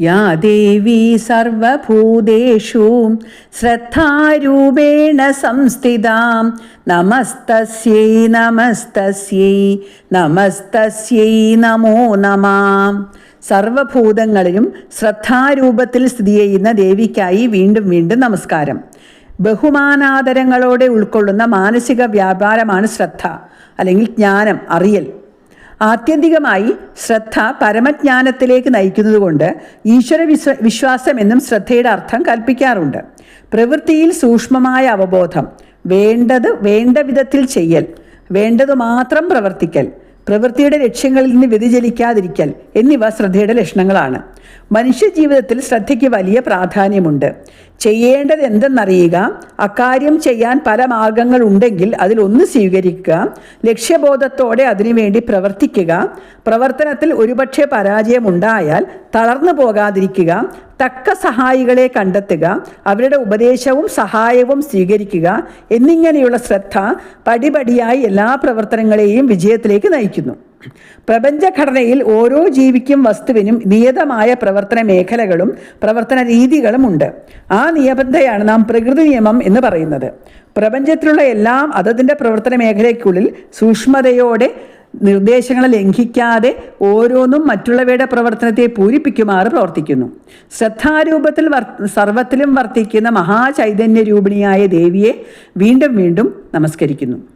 യാ ദേവി സർവഭൂതേഷു ശ്രദ്ധാരൂപേണ സംസ്ഥിതാം. നമസ്തസ്യൈ നമസ്തസ്യൈ നമസ്തസ്യൈ നമോ നമാം. സർവഭൂതങ്ങളിലും ശ്രദ്ധാരൂപത്തിൽ സ്ഥിതി ചെയ്യുന്ന ദേവിക്കായി വീണ്ടും വീണ്ടും നമസ്കാരം. ബഹുമാനാദരങ്ങളോടെ ഉൾക്കൊള്ളുന്ന മാനസിക വ്യാപാരമാണ് ശ്രദ്ധ അല്ലെങ്കിൽ ജ്ഞാനം അറിയൽ. ആത്യന്തികമായി ശ്രദ്ധ പരമജ്ഞാനത്തിലേക്ക് നയിക്കുന്നതുകൊണ്ട് ഈശ്വര വിശ്വ വിശ്വാസം എന്നും ശ്രദ്ധയുടെ അർത്ഥം കൽപ്പിക്കാറുണ്ട്. പ്രവൃത്തിയിൽ സൂക്ഷ്മമായ അവബോധം വേണ്ടത് വേണ്ട വിധത്തിൽ ചെയ്യൽ വേണ്ടത് മാത്രം പ്രവർത്തിക്കൽ പ്രവൃത്തിയുടെ ലക്ഷ്യങ്ങളിൽ നിന്ന് വ്യതിചലിക്കാതിരിക്കൽ എന്നിവ ശ്രദ്ധയുടെ ലക്ഷണങ്ങളാണ്. മനുഷ്യജീവിതത്തിൽ ശ്രദ്ധയ്ക്ക് വലിയ പ്രാധാന്യമുണ്ട്. ചെയ്യേണ്ടത് എന്തെന്നറിയുക അക്കാര്യം ചെയ്യാൻ പല മാർഗങ്ങൾ ഉണ്ടെങ്കിൽ അതിലൊന്ന് സ്വീകരിക്കുക ലക്ഷ്യബോധത്തോടെ അതിനുവേണ്ടി പ്രവർത്തിക്കുക പ്രവർത്തനത്തിൽ ഒരുപക്ഷെ പരാജയമുണ്ടായാൽ തളർന്നു പോകാതിരിക്കുക തക്ക സഹായികളെ കണ്ടെത്തുക അവരുടെ ഉപദേശവും സഹായവും സ്വീകരിക്കുക എന്നിങ്ങനെയുള്ള ശ്രദ്ധ പടിപടിയായി എല്ലാ പ്രവർത്തനങ്ങളെയും വിജയത്തിലേക്ക് നയിക്കുന്നു. പ്രപഞ്ചഘടനയിൽ ഓരോ ജീവിക്കും വസ്തുവിനും നിയതമായ പ്രവർത്തന മേഖലകളും പ്രവർത്തന രീതികളും ഉണ്ട്. ആ നിയമത്തെയാണ് നാം പ്രകൃതി നിയമം എന്ന് പറയുന്നത്. പ്രപഞ്ചത്തിലുള്ള എല്ലാം അതതിന്റെ പ്രവർത്തന മേഖലയ്ക്കുള്ളിൽ സൂക്ഷ്മതയോടെ നിർദ്ദേശങ്ങൾ ലംഘിക്കാതെ ഓരോന്നും മറ്റുള്ളവയുടെ പ്രവർത്തനത്തെ പൂരിപ്പിക്കുമാറ് പ്രവർത്തിക്കുന്നു. ശ്രദ്ധാരൂപത്തിൽ വർ സർവത്തിലും വർത്തിക്കുന്ന മഹാചൈതന്യ രൂപിണിയായ ദേവിയെ വീണ്ടും വീണ്ടും നമസ്കരിക്കുന്നു.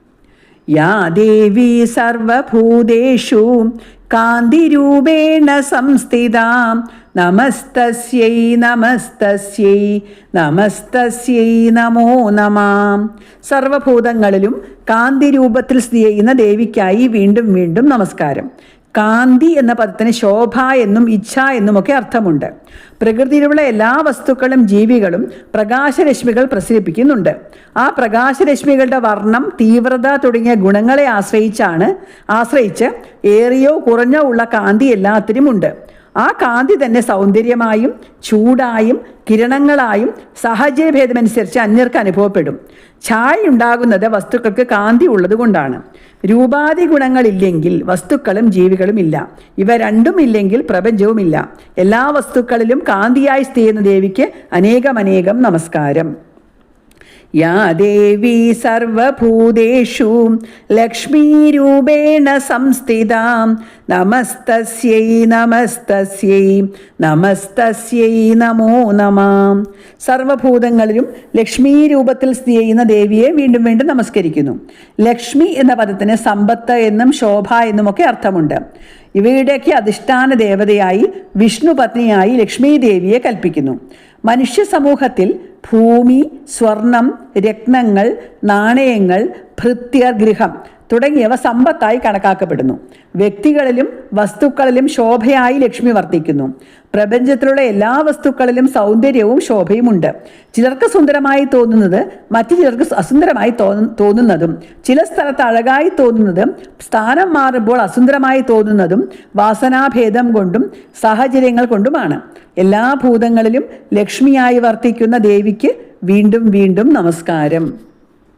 യാ ദേവി സർവഭൂതേഷു കാന്തിരൂപേണ സംസ്ഥിതാം. നമസ്തസ്യൈ നമസ്തസ്യൈ നമസ്തസ്യൈ നമോ നമാം. സർവഭൂതങ്ങളിലും കാന്തിരൂപത്തിൽ സ്ഥിതി ചെയ്യുന്ന ദേവിക്കായി വീണ്ടും വീണ്ടും നമസ്കാരം. കാന്തി എന്ന പദത്തിന് ശോഭ എന്നും ഇച്ഛ എന്നുമൊക്കെ അർത്ഥമുണ്ട്. പ്രകൃതിയിലുള്ള എല്ലാ വസ്തുക്കളും ജീവികളും പ്രകാശരശ്മികൾ പ്രസരിപ്പിക്കുന്നുണ്ട്. ആ പ്രകാശരശ്മികളുടെ വർണം തീവ്രത തുടങ്ങിയ ഗുണങ്ങളെ ആശ്രയിച്ചാണ് ആശ്രയിച്ച് ഏറിയോ കുറഞ്ഞോ ഉള്ള കാന്തി എല്ലാത്തിനുമുണ്ട്. ആ കാന്തി തന്നെ സൗന്ദര്യമായും ചൂടായും കിരണങ്ങളായും സാഹചര്യഭേദമനുസരിച്ച് അന്യർക്ക് അനുഭവപ്പെടും. ഛായ ഉണ്ടാകുന്നത് വസ്തുക്കൾക്ക് കാന്തി ഉള്ളതുകൊണ്ടാണ്. രൂപാതി ഗുണങ്ങളില്ലെങ്കിൽ വസ്തുക്കളും ജീവികളും ഇല്ല. ഇവ രണ്ടും ഇല്ലെങ്കിൽ പ്രപഞ്ചവുമില്ല. എല്ലാ വസ്തുക്കളിലും കാന്തിയായി സ്ഥിതി ചെയ്യുന്ന ദേവിക്ക് അനേകമനേകം നമസ്കാരം. യാ ദേവി സർവഭൂതേഷു ലക്ഷ്മീരൂപേണ സംസ്ഥിതാം. നമസ്തസ്യൈ നമസ്തസ്യൈ നമസ്തസ്യൈ നമോ നമാം സർവഭൂതങ്ങളിലും ലക്ഷ്മി രൂപത്തിൽ സ്ഥിതി ചെയ്യുന്ന ദേവിയെ വീണ്ടും വീണ്ടും നമസ്കരിക്കുന്നു. ലക്ഷ്മി എന്ന പദത്തിന് സമ്പത്ത് എന്നും ശോഭ എന്നുമൊക്കെ അർത്ഥമുണ്ട്. ഇവയുടെയൊക്കെ അധിഷ്ഠാന ദേവതയായി വിഷ്ണു പത്നിയായി ലക്ഷ്മീ ദേവിയെ കൽപ്പിക്കുന്നു. മനുഷ്യ സമൂഹത്തിൽ ഭൂമി സ്വർണം രത്നങ്ങൾ നാണയങ്ങൾ ഭൃത്യർ ഗൃഹം തുടങ്ങിയവ സമ്പത്തായി കണക്കാക്കപ്പെടുന്നു. വ്യക്തികളിലും വസ്തുക്കളിലും ശോഭയായി ലക്ഷ്മി വർത്തിക്കുന്നു. പ്രപഞ്ചത്തിലുള്ള എല്ലാ വസ്തുക്കളിലും സൗന്ദര്യവും ശോഭയുമുണ്ട്. ചിലർക്ക് സുന്ദരമായി തോന്നുന്നത് മറ്റു ചിലർക്ക് അസുന്ദരമായി തോന്നുന്നതും ചില സ്ഥലത്ത് അഴകായി തോന്നുന്നതും സ്ഥാനം മാറുമ്പോൾ അസുന്ദരമായി തോന്നുന്നതും വാസനാഭേദം കൊണ്ടും സാഹചര്യങ്ങൾ കൊണ്ടുമാണ്. എല്ലാ ഭൂതങ്ങളിലും ലക്ഷ്മിയായി വർത്തിക്കുന്ന ദേവിക്ക് വീണ്ടും വീണ്ടും നമസ്കാരം.